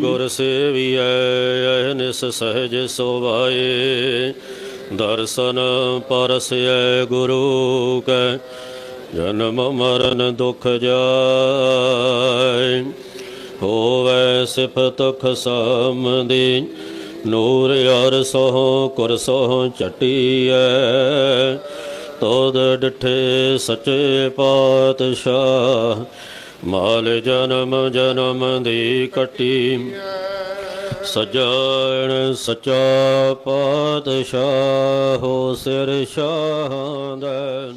ਗੁਰ ਸੇਵੀਐ ਅਹਨਿਸ ਸਹਿਜ ਸੋਭਾਏ ਦਰਸ਼ਨ ਪਰਸੈ ਗੁਰੂ ਕੈ, ਜਨਮ ਮਰਨ ਦੁਖ ਜਾਏ। ਹੋਵੇ ਸਿਫਤ ਖਸਮਦੀ ਨੂਰ ਅਰ ਸੋਹ ਕੁਰ ਸੋ ਚਟੀਐ ਤੋਦ ਡਿਠੇ ਸੱਚੇ ਪਾਤਸ਼ਾਹ ਮਾਲ ਜਨਮ ਜਨਮ ਦੀ ਕਟੀ। ਸਜਣ ਸਚਾ ਪਾਤਸ਼ਾਹ ਹੋ ਸਿਰ ਸ਼ਾਹਾਂ ਦਾ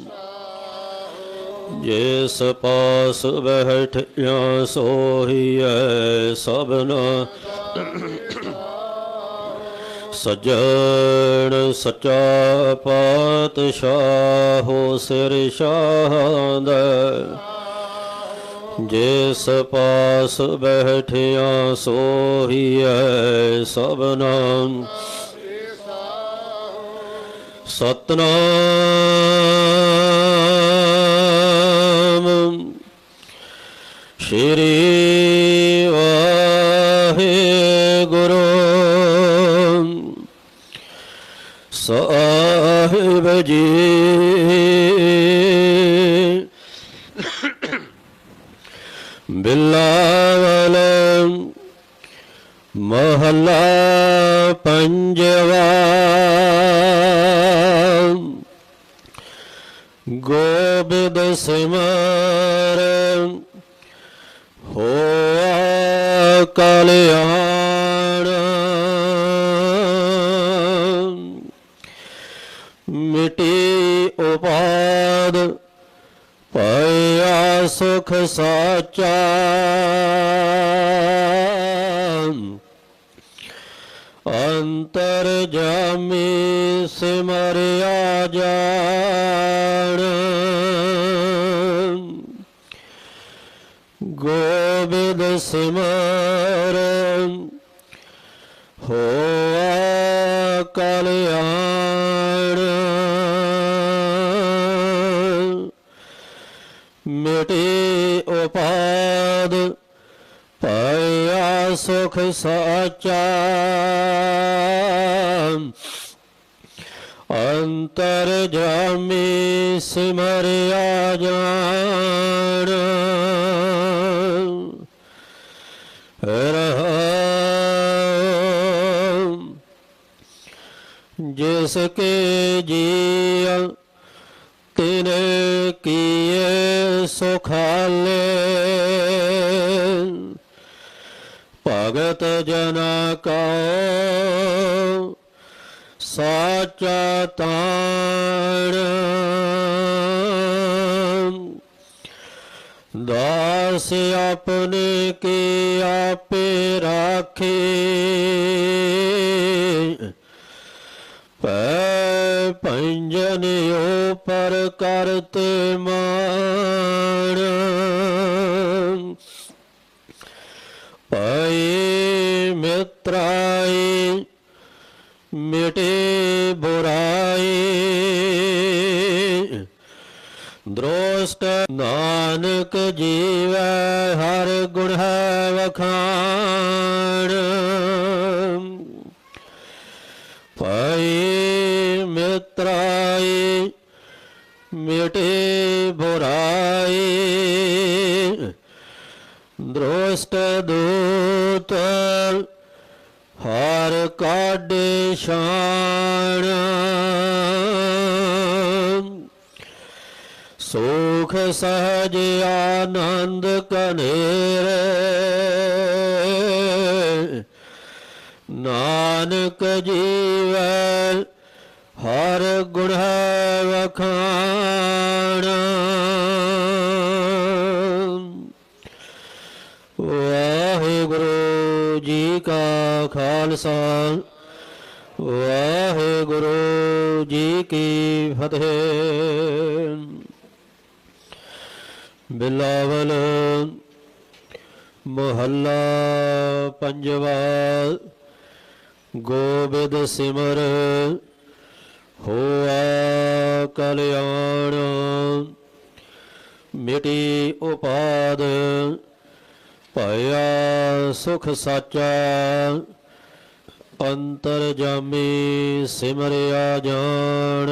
ਜਿਸ ਪਾਸ ਬੈਠਿਆ ਸੋਹੀਐ ਸਭਨਾ। ਸਜਣ ਸਚਾ ਪਾਤਸ਼ਾਹ ਹੋ ਸਿਰ ਸ਼ਾਹਾਂ ਦਾ ਜਿਸ ਪਾਸ ਬੈਠਿਆ ਸੋਹੀਐ ਸਭਨਾ ਸਤਨਾਮ। ਸ਼੍ਰੀ ਵਾਹਿਗੁਰੂ। ਸਾਹਿਬ ਜੀ। ਬਿਲਾਵਲ ਮਹਲਾ ਪੰਜਵਾ। ਗੋਬਿੰਦ ਸਿਮਰ ਹੋਆ ਕਲਿਆਣ। ਮਿਟੀ ਉਪਾਦ ਸੁਖ ਸਾਚਾ ਅੰਤਰ ਜਾਮੀ ਸਿਮਰਿਆ ਜਾਣ ਗੋਬਿੰਦ ਸਿਮਰ ਮਿਟੇ ਉਪਾਦ, ਪਾਇਆ ਸੁਖ ਸਾਚਾ। ਅੰਤਰ ਜਾਮੀ ਸਿਮਰਿਆ ਜਾਣ। ਰਹਾਮ ਜਿਸ ਕੇ ਜੀਅ ਤਿਨੇ ਕੀਏ ਸੁਖਾਲੇ। ਭਗਤ ਜਨਾ ਕਉ ਸਾਚਾ ਤਾਣ। ਦਾਸ ਆਪਣੇ ਕੇ ਆਪੇ ਕਰਤੇ ਮਾਣ ਪਏ ਮਿਤਰਾਈ ਮਿਟੇ ਬੁਰਾਈ। ਦ੍ਰੋਸ਼ਟ ਨਾਨਕ ਜੀਵੈ ਹਰ ਗੁਣ ਹੈ ਵਖਾਣ ਮਿਟੇ ਬੁਰਾਈ। ਦ੍ਰੋਸ਼ਟ ਦੂਤ ਹਰ ਕਾਢੇ ਸ਼ਾਨ ਸੁਖ ਸਹਜ ਆਨੰਦ ਕਨੇਰੇ ਨਾਨਕ ਜੀਵੈ ਹਰ ਗੁਣ ਜੀ ਕਾ ਖਾਲਸਾ। ਵਾਹਿਗੁਰੂ ਜੀ ਕੀ ਫਤਿਹ। ਬਿਲਾਵਲ ਮਹੱਲਾ ਪੰਜਵਾ, ਗੋਬਿੰਦ ਸਿਮਰ ਹੋਆ ਕਲਿਆਣ। ਮਿਟੀ ਉਪਾਦ ਭਇਆ ਸੁਖ ਸਾਚਾ ਅੰਤਰ ਜਾਮੀ ਸਿਮਰਿਆ ਜਾਣ।